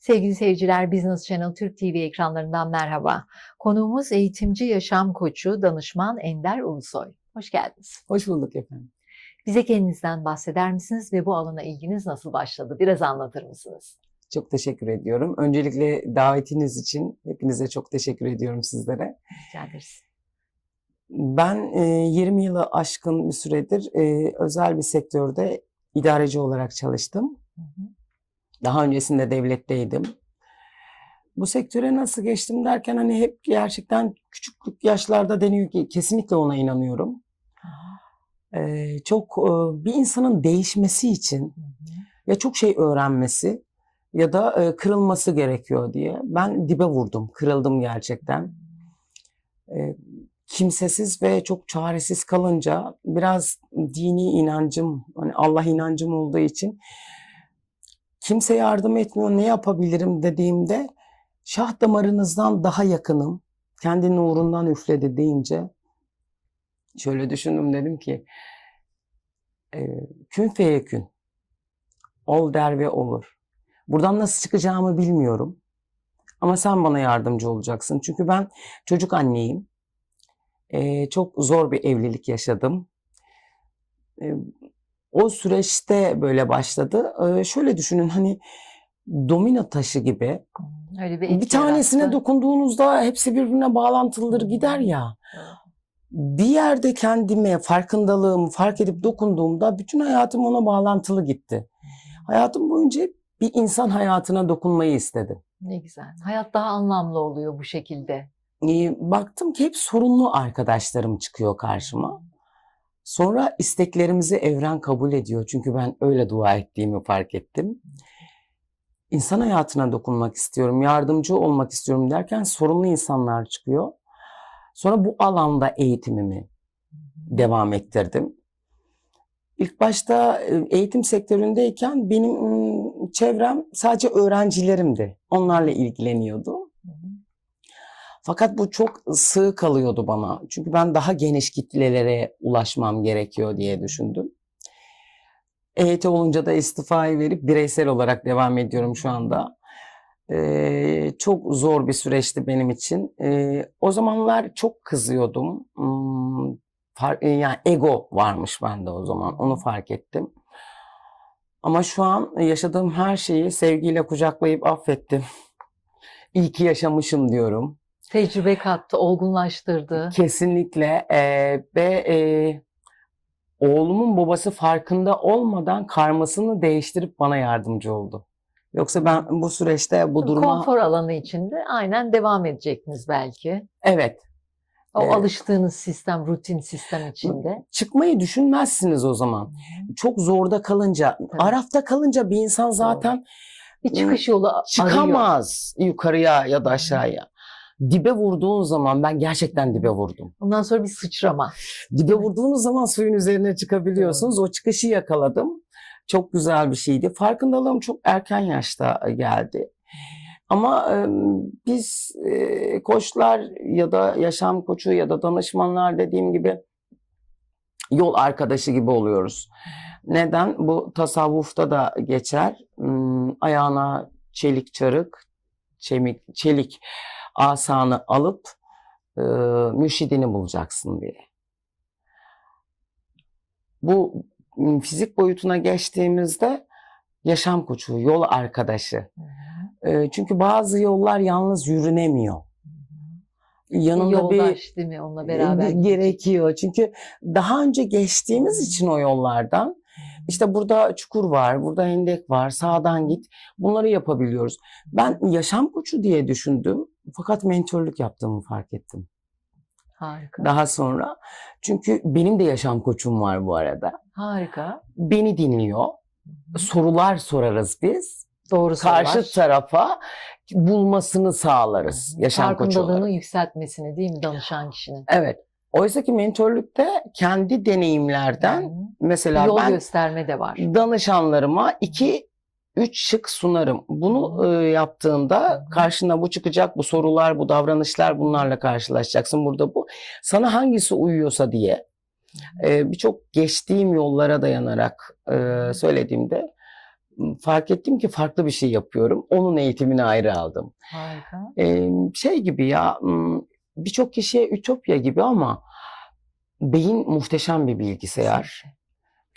Sevgili seyirciler, Business Channel Türk TV ekranlarından merhaba. Konuğumuz eğitimci yaşam koçu, danışman Ender Ulusoy. Hoş geldiniz. Hoş bulduk efendim. Bize kendinizden bahseder misiniz ve bu alana ilginiz nasıl başladı? Biraz anlatır mısınız? Çok teşekkür ediyorum. Öncelikle davetiniz için hepinize çok teşekkür ediyorum sizlere. Rica ederiz. Ben e, 20 yılı aşkın bir süredir e, özel bir sektörde idareci olarak çalıştım. Hı hı. Daha öncesinde devletteydim. Bu sektöre nasıl geçtim derken hani hep gerçekten küçüklük yaşlarda deniyor ki kesinlikle ona inanıyorum. E, çok e, bir insanın değişmesi için ya çok şey öğrenmesi ya da e, kırılması gerekiyor diye. Ben dibe vurdum, kırıldım gerçekten. E, kimsesiz ve çok çaresiz kalınca biraz dini inancım, hani Allah inancım olduğu için kimse yardım etmiyor, ne yapabilirim dediğimde şah damarınızdan daha yakınım, kendi nurundan üfledi deyince şöyle düşündüm dedim ki e, kün feyekün, ol der ve olur. Buradan nasıl çıkacağımı bilmiyorum. Ama sen bana yardımcı olacaksın. Çünkü ben çocuk anneyim. Ee, çok zor bir evlilik yaşadım. Ee, o süreçte böyle başladı. Ee, şöyle düşünün hani domino taşı gibi. Öyle bir, Bir tanesine yarattı. dokunduğunuzda hepsi birbirine bağlantılıdır gider ya. Bir yerde kendime farkındalığımı fark edip dokunduğumda bütün hayatım ona bağlantılı gitti. Hayatım boyunca bir insan hayatına dokunmayı istedim. Ne güzel. Hayat daha anlamlı oluyor bu şekilde. Ee, baktım ki hep sorunlu arkadaşlarım çıkıyor karşıma. Sonra isteklerimizi evren kabul ediyor. Çünkü ben öyle dua ettiğimi fark ettim. İnsan hayatına dokunmak istiyorum, yardımcı olmak istiyorum derken sorunlu insanlar çıkıyor. Sonra bu alanda eğitimimi devam ettirdim. İlk başta e, eğitim sektöründeyken benim ım, çevrem sadece öğrencilerimdi. Onlarla ilgileniyordum. Fakat bu çok sığ kalıyordu bana. Çünkü ben daha geniş kitlelere ulaşmam gerekiyor diye düşündüm. EYT olunca da istifayı verip bireysel olarak devam ediyorum şu anda. Ee, çok zor bir süreçti benim için. Ee, o zamanlar çok kızıyordum. Hmm, e, yani ego varmış bende o zaman. Onu fark ettim. Ama şu an yaşadığım her şeyi sevgiyle kucaklayıp affettim. İyi ki yaşamışım diyorum. Tecrübe kattı, olgunlaştırdı. Kesinlikle eee, ve eee, oğlumun babası farkında olmadan karmasını değiştirip bana yardımcı oldu. Yoksa ben bu süreçte bu duruma Konfor alanı içinde aynen devam edecektiniz belki. evet O Evet. alıştığınız sistem, rutin sistem içinde. çıkmayı düşünmezsiniz o zaman. Çok zorda kalınca, arafta kalınca bir insan zaten Bir çıkış yolu arıyor. çıkamaz yukarıya ya da aşağıya. Dibe vurduğun zaman ben gerçekten dibe vurdum. Ondan sonra bir sıçrama. Dibe vurduğunuz zaman suyun üzerine çıkabiliyorsunuz. O çıkışı yakaladım. Çok güzel bir şeydi. Farkındalığım çok erken yaşta geldi. Ama e, biz e, koçlar ya da yaşam koçu ya da danışmanlar dediğim gibi yol arkadaşı gibi oluyoruz. Neden? Bu tasavvufta da geçer. Hmm, ayağına çelik çarık, çemik, çelik asanı alıp e, mürşidini bulacaksın diye. Bu fizik boyutuna geçtiğimizde yaşam koçu, yol arkadaşı. E, çünkü bazı yollar yalnız yürünemiyor. Yanında bir Yoldaş değil mi? Onunla beraber. e, gerekiyor. Çünkü daha önce geçtiğimiz için o yollardan işte burada çukur var, burada hendek var, sağdan git. Bunları yapabiliyoruz. Ben yaşam koçu diye düşündüm. Fakat mentörlük yaptığımı fark ettim Harika. daha sonra. Çünkü benim de yaşam koçum var bu arada. Harika. Beni dinliyor. Sorular sorarız biz. Doğru Karşı sorular. tarafa bulmasını sağlarız yaşam koçu olarak. Farkındalığını yükseltmesini değil mi danışan kişinin? Evet. Oysa ki mentörlükte kendi deneyimlerden Hı. mesela Yol ben gösterme de var. danışanlarıma iki üç şık sunarım. Bunu e, yaptığında karşına bu çıkacak, bu sorular, bu davranışlar bunlarla karşılaşacaksın. Burada bu. Sana hangisi uyuyorsa diye e, birçok geçtiğim yollara dayanarak e, söylediğimde fark ettim ki farklı bir şey yapıyorum. Onun eğitimini ayrı aldım. Harika. Ee, şey gibi ya birçok kişiye ütopya gibi ama beyin muhteşem bir bilgisayar.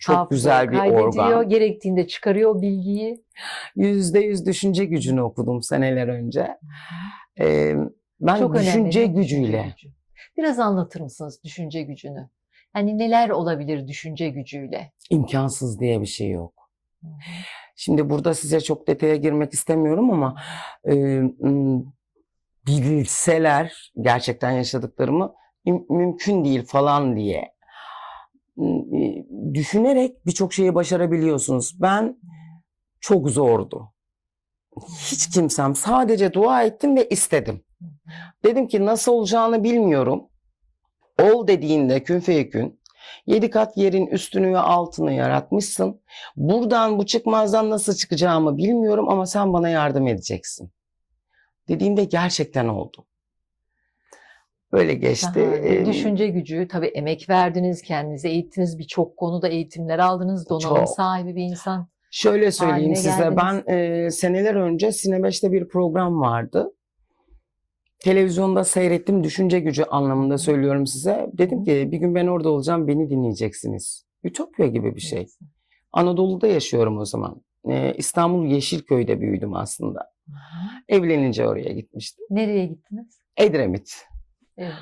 Çok güzel bir organ. Gerektiğinde çıkarıyor bilgiyi. Yüzde yüz düşünce gücünü okudum seneler önce. Ee, ben Çok önemli. düşünce mi? gücüyle gücü. Biraz anlatır mısınız düşünce gücünü? Yani neler olabilir düşünce gücüyle? imkansız diye bir şey yok. Şimdi burada size çok detaya girmek istemiyorum ama e, bilseler gerçekten yaşadıklarımı mümkün değil falan diye düşünerek birçok şeyi başarabiliyorsunuz. Ben çok zordu. Hiç kimsem sadece dua ettim ve istedim. Dedim ki nasıl olacağını bilmiyorum. Ol dediğinde kün feyekün. Yedi kat yerin üstünü ve altını yaratmışsın. Buradan bu çıkmazdan nasıl çıkacağımı bilmiyorum ama sen bana yardım edeceksin. Dediğimde gerçekten oldu. Böyle geçti. Şahane. Ee, Düşünce gücü, tabii emek verdiniz, kendinizi eğittiniz, birçok konuda eğitimler aldınız, donanım Çok. sahibi bir insan. Şöyle söyleyeyim size. geldiniz. Ben e, seneler önce Sine 5'te bir program vardı. Televizyonda seyrettim. Düşünce gücü anlamında söylüyorum size. Dedim ki bir gün ben orada olacağım. Beni dinleyeceksiniz. Ütopya gibi bir şey. Anadolu'da yaşıyorum o zaman. E, İstanbul Yeşilköy'de büyüdüm aslında. Hı. Evlenince oraya gitmiştim. Nereye gittiniz? Edremit. Evet.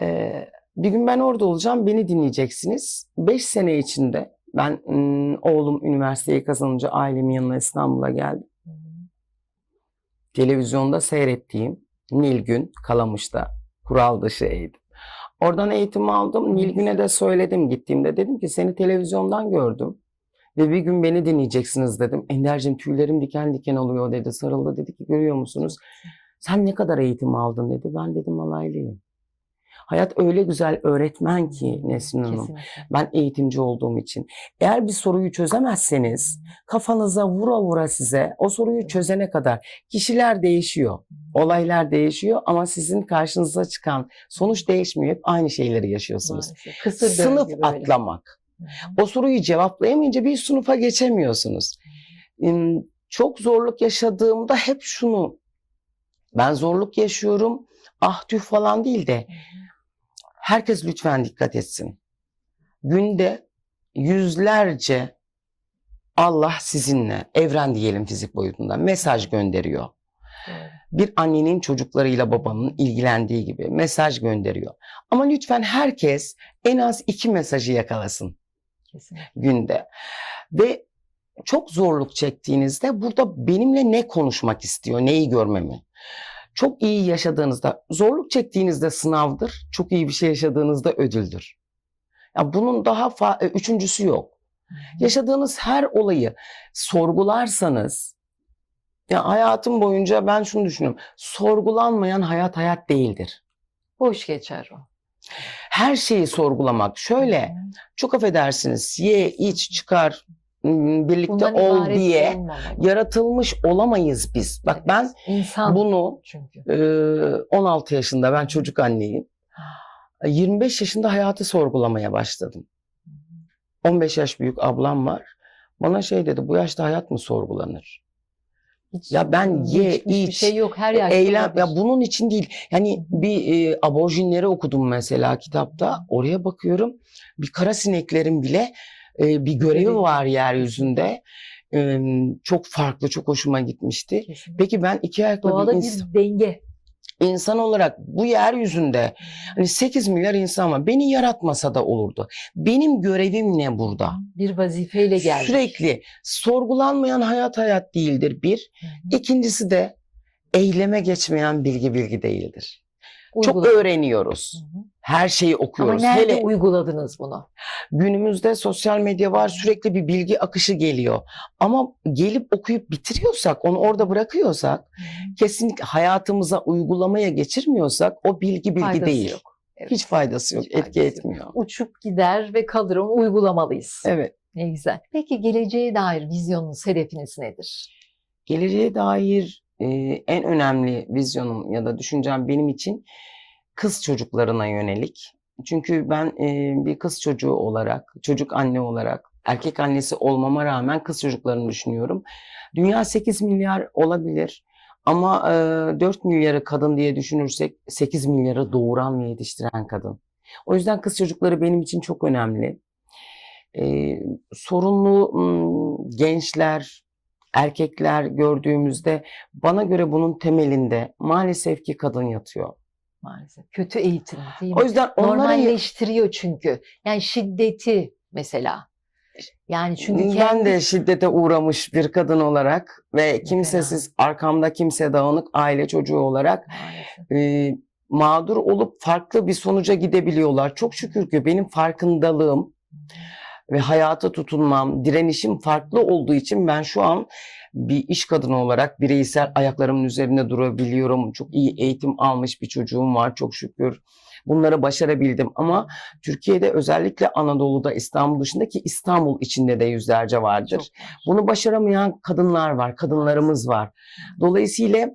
Ee, bir gün ben orada olacağım, beni dinleyeceksiniz. Beş sene içinde ben oğlum üniversiteyi kazanınca ailemin yanına İstanbul'a geldim. Hı. Televizyonda seyrettiğim Nilgün Kalamış'ta kural dışı eğitim. Oradan eğitim aldım. Ne Nilgün'e de söyledim gittiğimde. Dedim ki seni televizyondan gördüm. Ve bir gün beni dinleyeceksiniz dedim. Ender'cim tüylerim diken diken oluyor dedi. Sarıldı dedi ki görüyor musunuz? Sen ne kadar eğitim aldın dedi. Ben dedim alaylıyım. Hayat öyle güzel öğretmen ki Nesrin Hanım. Kesinlikle. Ben eğitimci olduğum için. Eğer bir soruyu çözemezseniz kafanıza vura vura size o soruyu çözene kadar kişiler değişiyor. Olaylar değişiyor ama sizin karşınıza çıkan sonuç değişmiyor. Hep aynı şeyleri yaşıyorsunuz. Maalesef. Kısır Sınıf atlamak. O soruyu cevaplayamayınca bir sınıfa geçemiyorsunuz. Çok zorluk yaşadığımda hep şunu ben zorluk yaşıyorum ah tüh falan değil de herkes lütfen dikkat etsin. Günde yüzlerce Allah sizinle evren diyelim fizik boyutunda mesaj gönderiyor. Bir annenin çocuklarıyla babanın ilgilendiği gibi mesaj gönderiyor. Ama lütfen herkes en az iki mesajı yakalasın Kesinlikle. günde. Ve çok zorluk çektiğinizde burada benimle ne konuşmak istiyor, neyi görmemi. Çok iyi yaşadığınızda, zorluk çektiğinizde sınavdır, çok iyi bir şey yaşadığınızda ödüldür. Ya bunun daha e, üçüncüsü yok. Yaşadığınız her olayı sorgularsanız, ya hayatım boyunca ben şunu düşünüyorum, sorgulanmayan hayat hayat değildir. Boş geçer o. Her şeyi sorgulamak, şöyle çok affedersiniz, ye, iç, çıkar, birlikte Bundan ol diye olmamalı. yaratılmış olamayız biz. Bak Evet. ben insan bunu çünkü. e, 16 yaşında ben çocuk anneyim. 25 yaşında hayatı sorgulamaya başladım. 15 yaş büyük ablam var. Bana şey dedi bu yaşta hayat mı sorgulanır? Hiç Ya ben ye, bir iç, şey yok her yaşta Eylem olabilir. ya bunun için değil. Yani bir e, aborjinleri okudum mesela kitapta. Oraya bakıyorum. Bir kara sineklerin bile e, bir görevi var yeryüzünde. E, çok farklı, çok hoşuma gitmişti. Kesinlikle. Peki ben iki ayaklı Doğada bir ins- bir denge. insan olarak bu yeryüzünde hani 8 milyar insan var. Beni yaratmasa da olurdu. Benim görevim ne burada? Bir vazifeyle geldik. Sürekli sorgulanmayan hayat hayat değildir bir. Hı hı. İkincisi de eyleme geçmeyen bilgi bilgi değildir. Çok öğreniyoruz. Hı hı. Her şeyi Ama okuyoruz. nerede Hele uyguladınız bunu? günümüzde sosyal medya var sürekli bir bilgi akışı geliyor. Ama gelip okuyup bitiriyorsak, onu orada bırakıyorsak, kesinlikle hayatımıza uygulamaya geçirmiyorsak o bilgi bilgi Faydası değil. yok. Evet. Hiç faydası yok, Hiç etki faydası yok. etmiyor. Uçup gider ve kalır onu uygulamalıyız. Evet. Ne güzel. Peki geleceğe dair vizyonunuz, hedefiniz nedir? Geleceğe dair e, en önemli vizyonum ya da düşüncem benim için kız çocuklarına yönelik. Çünkü ben e, bir kız çocuğu olarak, çocuk anne olarak erkek annesi olmama rağmen kız çocuklarını düşünüyorum. Dünya 8 milyar olabilir ama e, 4 milyarı kadın diye düşünürsek 8 milyarı doğuran ve yetiştiren kadın. O yüzden kız çocukları benim için çok önemli. E, sorunlu gençler, erkekler gördüğümüzde bana göre bunun temelinde maalesef ki kadın yatıyor. Maalesef. Kötü eğitim değil mi? O yüzden onların Normalleştiriyor çünkü. Yani şiddeti mesela. Yani çünkü ben kendi de şiddete uğramış bir kadın olarak ve kimsesiz arkamda kimse dağınık aile çocuğu olarak Maalesef. e, mağdur olup farklı bir sonuca gidebiliyorlar. Çok şükür ki benim farkındalığım ve hayata tutunmam, direnişim farklı olduğu için ben şu an bir iş kadını olarak bireysel ayaklarımın üzerinde durabiliyorum. Çok iyi eğitim almış bir çocuğum var çok şükür. Bunları başarabildim ama Türkiye'de özellikle Anadolu'da İstanbul dışındaki İstanbul içinde de yüzlerce vardır. Çok. Bunu başaramayan kadınlar var, kadınlarımız var. Dolayısıyla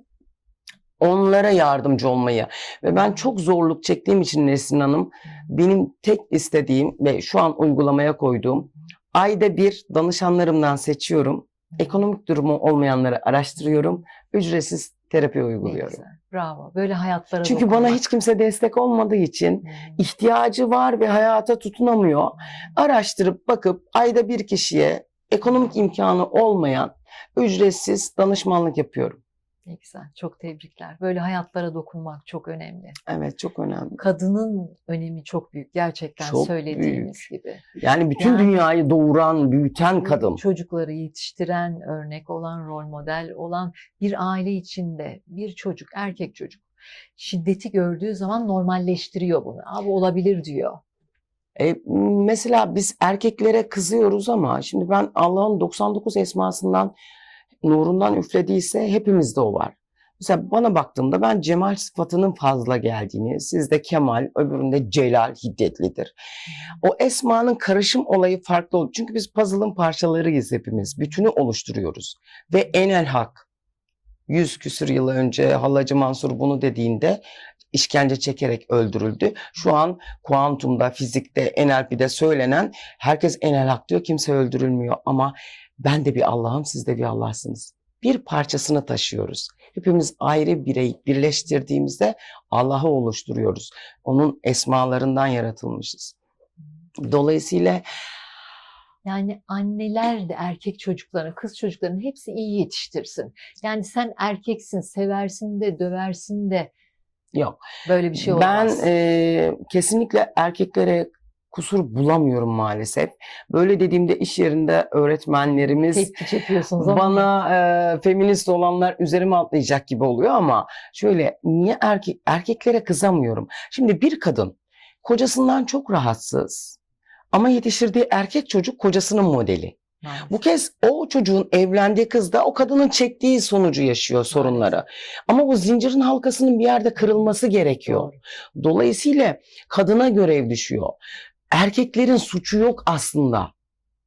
onlara yardımcı olmayı ve ben çok zorluk çektiğim için Nesrin Hanım benim tek istediğim ve şu an uygulamaya koyduğum ayda bir danışanlarımdan seçiyorum. Ekonomik durumu olmayanları araştırıyorum. Ücretsiz terapi uyguluyorum. Bravo. Böyle hayatlara Çünkü bana dokunmak. hiç kimse destek olmadığı için Hmm. ihtiyacı var ve hayata tutunamıyor. Araştırıp bakıp ayda bir kişiye ekonomik imkanı olmayan ücretsiz danışmanlık yapıyorum. Ne güzel. Çok tebrikler. Böyle hayatlara dokunmak çok önemli. Evet çok önemli. Kadının önemi çok büyük. Gerçekten Çok söylediğimiz gibi. Yani bütün Yani- dünyayı doğuran, büyüten kadın. Çocukları yetiştiren, örnek olan, rol model olan bir aile içinde bir çocuk, erkek çocuk şiddeti gördüğü zaman normalleştiriyor bunu. Abi olabilir diyor. E, mesela biz erkeklere kızıyoruz ama şimdi ben Allah'ın 99 esmasından nurundan üflediyse hepimizde o var. Mesela bana baktığımda ben cemal sıfatının fazla geldiğini, sizde kemal, öbüründe celal hiddetlidir. O esmanın karışım olayı farklı olur. Çünkü biz puzzle'ın parçalarıyız hepimiz. Bütünü oluşturuyoruz. Ve enel hak. Yüz küsür yıl önce Hallacı Mansur bunu dediğinde işkence çekerek öldürüldü. Şu an kuantumda, fizikte, NLP'de söylenen herkes enel hak diyor. Kimse öldürülmüyor ama ben de bir Allah'ım, siz de bir Allah'sınız. Bir parçasını taşıyoruz. Hepimiz ayrı birey birleştirdiğimizde Allah'ı oluşturuyoruz. Onun esmalarından yaratılmışız. Dolayısıyla Yani anneler de erkek çocuklarını, kız çocuklarını hepsi iyi yetiştirsin. Yani sen erkeksin, seversin de, döversin de yok. böyle bir şey ben olmaz. e, kesinlikle erkeklere kusur bulamıyorum maalesef. Böyle dediğimde iş yerinde öğretmenlerimiz Tepki çekiyorsunuz ama bana e, feminist olanlar üzerime atlayacak gibi oluyor ama şöyle niye erkek erkeklere kızamıyorum. Şimdi bir kadın kocasından çok rahatsız ama yetiştirdiği erkek çocuk kocasının modeli. Maalesef. Bu kez o çocuğun evlendiği kız da o kadının çektiği sonucu yaşıyor sorunları. Ama bu zincirin halkasının bir yerde kırılması gerekiyor. Doğru. Dolayısıyla kadına görev düşüyor. Erkeklerin suçu yok aslında.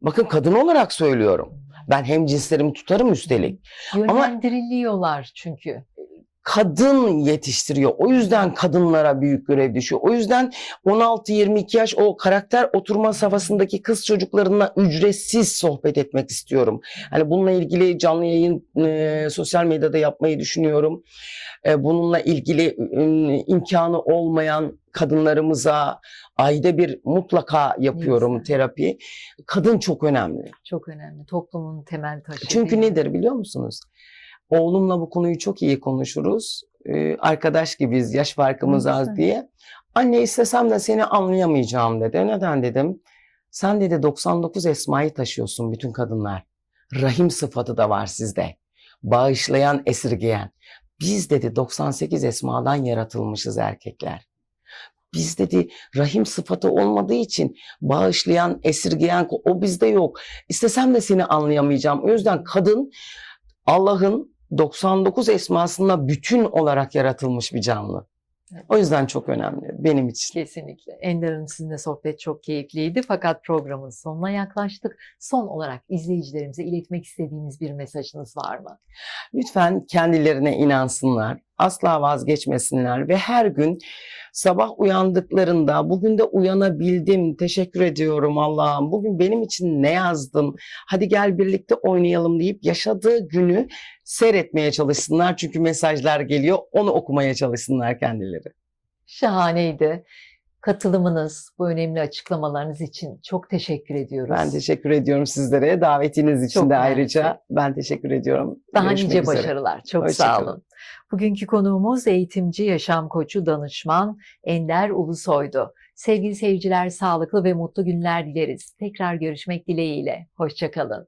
Bakın kadın olarak söylüyorum. Ben hem cinslerimi tutarım üstelik. Yönlendiriliyorlar çünkü. Kadın yetiştiriyor. O yüzden kadınlara büyük görev düşüyor. O yüzden 16-22 yaş o karakter oturma safhasındaki kız çocuklarına ücretsiz sohbet etmek istiyorum. Hani bununla ilgili canlı yayın e, sosyal medyada yapmayı düşünüyorum. E, bununla ilgili e, imkanı olmayan kadınlarımıza ayda bir mutlaka yapıyorum güzel. terapi. Kadın çok önemli. Çok önemli. Toplumun temel taşı. Çünkü değil nedir biliyor musunuz? Oğlumla bu konuyu çok iyi konuşuruz. Ee, arkadaş gibiyiz, yaş farkımız Ne az diye. Anne istesem de seni anlayamayacağım dedi. Neden dedim? Sen dedi 99 esmayı taşıyorsun bütün kadınlar. Rahim sıfatı da var sizde. Bağışlayan, esirgeyen. Biz dedi 98 esmadan yaratılmışız erkekler. Biz dedi rahim sıfatı olmadığı için bağışlayan, esirgeyen o bizde yok. İstesem de seni anlayamayacağım. O yüzden kadın Allah'ın 99 esmasında bütün olarak yaratılmış bir canlı. Evet. O yüzden çok önemli benim için. Kesinlikle. Ender Hanım sizinle sohbet çok keyifliydi fakat programın sonuna yaklaştık. Son olarak izleyicilerimize iletmek istediğimiz bir mesajınız var mı? Lütfen kendilerine inansınlar. Asla vazgeçmesinler ve her gün sabah uyandıklarında bugün de uyanabildim, teşekkür ediyorum Allah'ım. Bugün benim için ne yazdın? Hadi gel birlikte oynayalım deyip yaşadığı günü seyretmeye çalışsınlar. Çünkü mesajlar geliyor, onu okumaya çalışsınlar kendileri. Şahaneydi. Katılımınız, bu önemli açıklamalarınız için çok teşekkür ediyoruz. Ben teşekkür ediyorum sizlere. Davetiniz için Çok de ayrıca ben teşekkür ediyorum. Daha Görüşmek nice üzere. başarılar. Çok Hoşça sağ kalın. olun. Bugünkü konuğumuz eğitimci, yaşam koçu, danışman Ender Ulusoy'du. Sevgili seyirciler, sağlıklı ve mutlu günler dileriz. Tekrar görüşmek dileğiyle. Hoşçakalın.